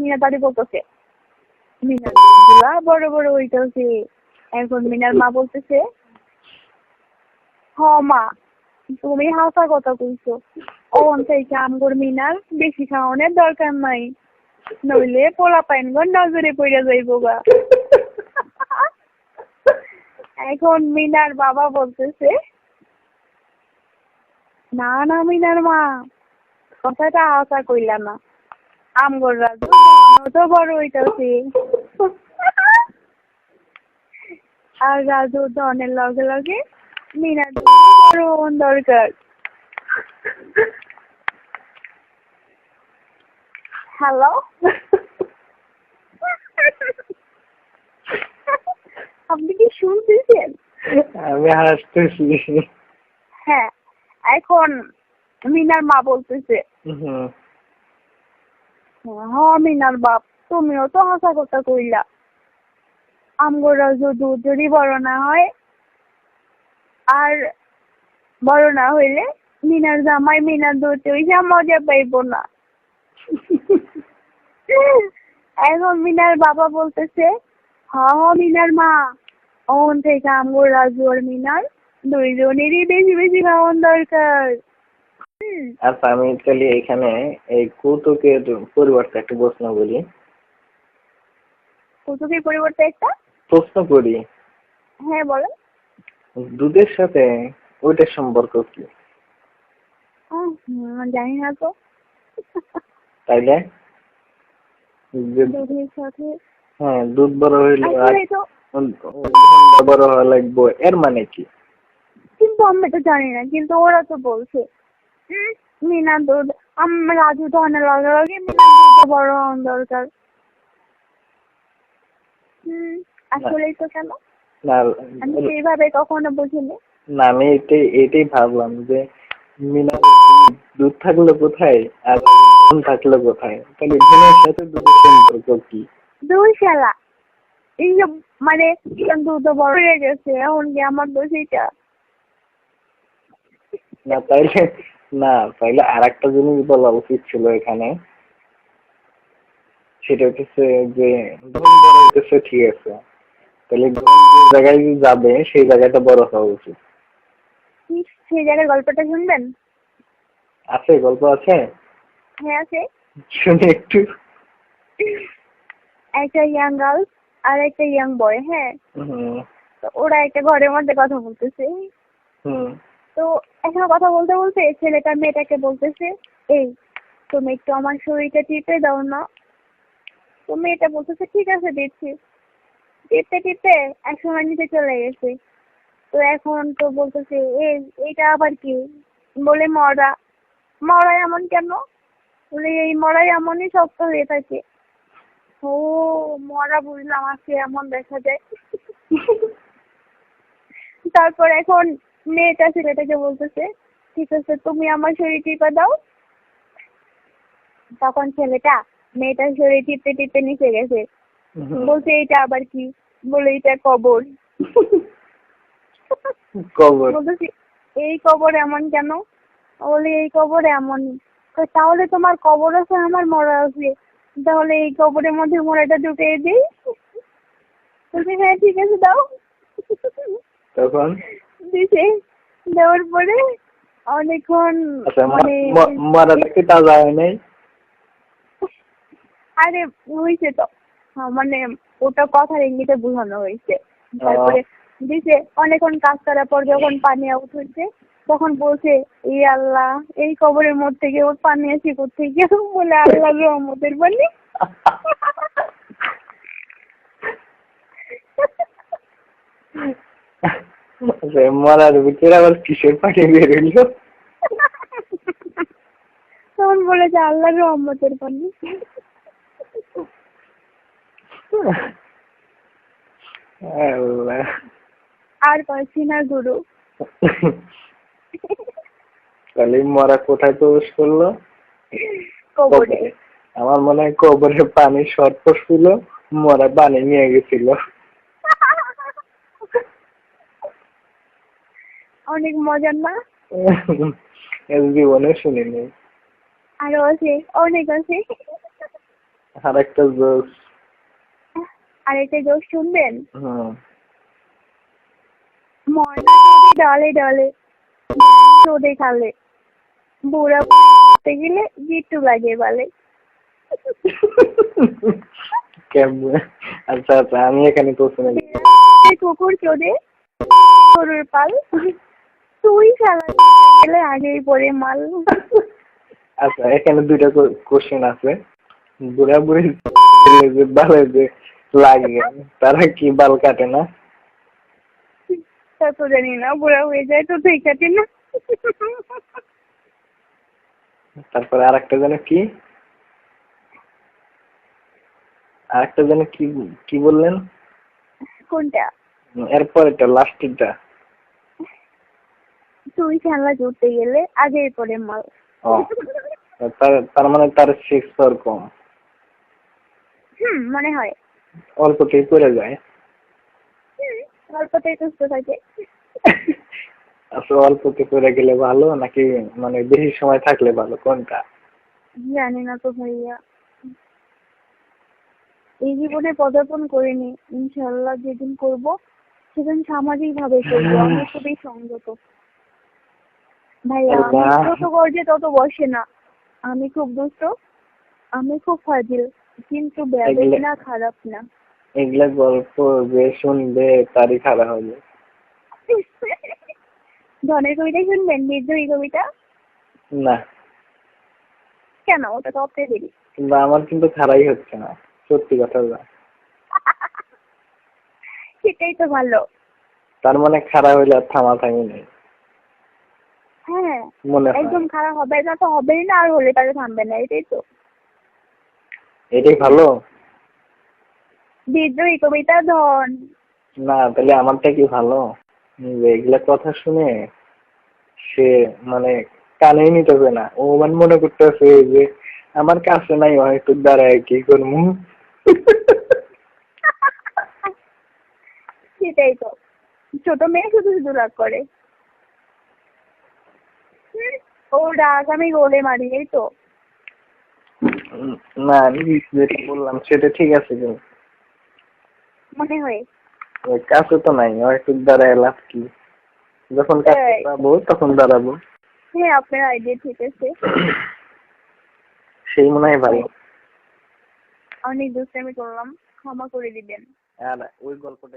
মিনার দাদি বলতেছে। মিনার বড় বড় এখন মিনার মা বলতেছে, হ মা, তুমি হাসা কথা কইছো। ওন মিনার, বেশি খাওয়ানোর দরকার নাই। নইলে পোলা পাইনগর নজরে পড়ে যাইব গা। এখন মিনার বাবা বলতেছে, না না, মিনার মা, কথাটা আশা কইলা না। আমগর রাজু তো বড় হইতাছে আর রাজু ধনের লগে লগে মিনার বড় দরকার। হ্যালো? আপনি কি শুনতেছেন? আমি হাসতেছি। হ্যাঁ এখন মিনার মা বলতেছে হুম। মিনার বাপ, তুমিও তো হাসা কথা কইলা। আমগোরা যদি যদি বড় না হয়, আর বড় না হইলে মিনার জামাই মিনার দুধ ওইসব মজা পাইব না। এখন মিনার বাবা বলতেছে হ হ মিনার মা। ওন থেকে আমগো রাজু আর মিনার দুইজনেরই বেশি বেশি খাওয়ান দরকার। আচ্ছা আমি তাহলে এখানে এই কৌতুকের পরিবর্তে একটা প্রশ্ন বলি কৌতুকের পরিবর্তে একটা? প্রশ্ন করি। হ্যাঁ বলেন। দুধের সাথে ওইটার সম্পর্ক কি? জানি না তো। তাইলে? দুধের সাথে। হ্যাঁ দুধ বড় হইলে বড় হওয়া লাগবে এর মানে কি? কিন্তু আমি তো জানি না কিন্তু ওরা তো বলছে। মিনা দুধ আমার রাজু তো অনেক লগে লগে মিনা দুধ বড় দরকার। হুম আসলেই তো কেন? না আমি কখনো বুঝিনি? না আমি এটাই এটাই ভাবলাম যে মিনার দুধ থাকল কোথায় আর থাকল কোথায়? তাহলে সাথে দুধের সম্পর্ক কি? দুই শালা। এই যে মানে দুধ বড় হয়ে গেছে এখন কি আমার দোষ এটা না তাইলে না তাইলে আর একটা জিনিস বলা উচিত ছিল এখানে। সেটা হচ্ছে যে হইতেছে ঠিক আছে। তাহলে জায়গায় যাবে সেই জায়গাটা বড় হওয়া উচিত। সেই জায়গার গল্পটা শুনবেন? আছে গল্প আছে? হ্যাঁ আছে। শুনি একটু। একটা ইয়াং গার্ল আর একটা ইয়াং বয় হ্যাঁ। ওরা একটা ঘরের মধ্যে কথা বলতেছে। হুম। তো এখন কথা বলতে বলতে ছেলেটা মেয়েটাকে বলতেছে, এই, তুমি একটু আমার শরীরটা টিপে দাও না। তো মেয়েটা বলতেছে, ঠিক আছে, দিচ্ছি। টিপতে টিপতে এক সময় নিচে চলে গেছে। তো এখন তো বলতেছে, এই, এইটা আবার কি? বলে, মরা। মরা এমন কেন? বলে, এই মরাই এমনই শক্ত হয়ে থাকে। ও, মরা বুঝলাম, আজকে এমন দেখা যায়। তারপর এখন মেয়েটা ছেলেটাকে বলতেছে ঠিক আছে তুমি আমার শরীর টিপে দাও। তখন ছেলেটা মেয়েটার শরীর টিপতে টিপতে নিচে গেছে। বলছে এইটা আবার কি? বলে এইটা কবর। কবর। বলতেছি এই কবর এমন কেন? বলে এই কবর এমন। তাহলে তোমার কবর আছে আমার মরা আছে। তাহলে এই কবরের মধ্যে মরাটা ঢুকিয়ে দিই? বলছে হ্যাঁ ঠিক আছে দাও। তখন? দিছে। দেওয়ার পরে অনেকক্ষণ আচ্ছা ম- মানে ম- কি তাজা হয় নাই? আরে হয়েছে তো। হ্যাঁ, মানে ওটা কথার ইঙ্গিতে বোঝানো হয়েছে তারপরে দিছে অনেকক্ষণ কাজ করার পর যখন পানি আউট হচ্ছে তখন বলছে এই আল্লাহ এই কবরের মধ্যে থেকে ওর পানি আছে কোথেকে বলে আল্লাহ রহমতের পানি। আচ্ছা, মরার ভিতরে আবার কিসের পানি বের হইল? তখন বলেছে আল্লাহ রহমতের পানি। আর পাচ্ছি না গুরু। তাহলে মরা কোথায় প্রবেশ করল? কবরে। আমার মনে হয় কবরে পানি শর্ট পড়ছিল মরা পানি নিয়ে গেছিল। অনেক মজার না? জীবনে শুনিনি। আরও আছে অনেক আছে। আর একটা জোস আর একটা জোশ শুনবেন? ময়না যদি ডালে ডালে চোদে খালে। বুড়া বুড়ি করতে গেলে গিট্টু লাগে বলে। কেমন? আচ্ছা আচ্ছা আমি এখানে তো শুনে কুকুর চোদে গরুর পাল। গেলে আগেই পড়ে মাল। আচ্ছা এখানে দুইটা কোশ্চেন আছে। বুড়া বুড়ি যে বালে যে লাগে তারা কি বাল কাটে না? তা তো জানি না বুড়া হয়ে যায় তো তুই কাটে না। তারপরে আর একটা যেন কি? আর একটা যেন কি কি বললেন? কোনটা? এরপর এটা লাস্টেরটা তুই খেলা করতে গেলে আগেই পড়ে মাল। ও তার তার মানে তার সিক্স পাওয়ার কম। হুম মনে হয়। অল্পতেই করে যায়। অল্পতেই সুস্থ থাকে। আচ্ছা অল্পতে করে গেলে ভালো নাকি মানে বেশি সময় থাকলে ভালো কোনটা? জানি না তো ভাইয়া। এই জীবনে পদার্পণ করিনি। ইনশাল্লাহ যেদিন করব সেদিন সামাজিক ভাবে করব। আমি খুবই সংযত। ভাইয়া যত গর্জে তত বসে না। আমি খুব দুষ্ট আমি খুব ফাজিল কিন্তু না খারাপ না। এগুলা গল্প যে শুনবে তারই খারাপ হবে। ধনের কবিতা শুনবেন? বিদ্রোহী কবিতা? না। কেন? ওটা তো দেরি কিন্তু আমার কিন্তু খারাই হচ্ছে না সত্যি কথা যা সেটাই তো ভালো। তার মানে খারাপ হইলে আর থামা থামি নেই। মনে একদম খারাপ হবে না তো হবেই না আর হলে তাকে থামবে না এটাই তো। এটাই ভালো? বিদ্রোহী কবিতা ধন। না তাহলে আমারটা কি ভালো? এগুলা কথা শুনে সে মানে কানেই নিতেছে না। ও মানে মনে করতেছে যে আমার কাছে নাই হয়তো দাঁড়ায় কি করব? সেটাই তো। ছোট মেয়ে শুধু শুধু রাগ করে। ও রাগ আমি গোলে মারি এই তো। না আমি যেটা বললাম সেটা ঠিক আছে কিন্তু। মনে হয়। কাছে তো নাই হয়তো দাঁড়ায় লাভ কি? যখন কাছে পাবো তখন দাঁড়াবো। হ্যাঁ আপনার আইডিয়া ঠিক আছে। সেই মনে হয় ভালো। অনেক দুষ্টামি করলাম ক্ষমা করে দিবেন। আর ওই গল্পটা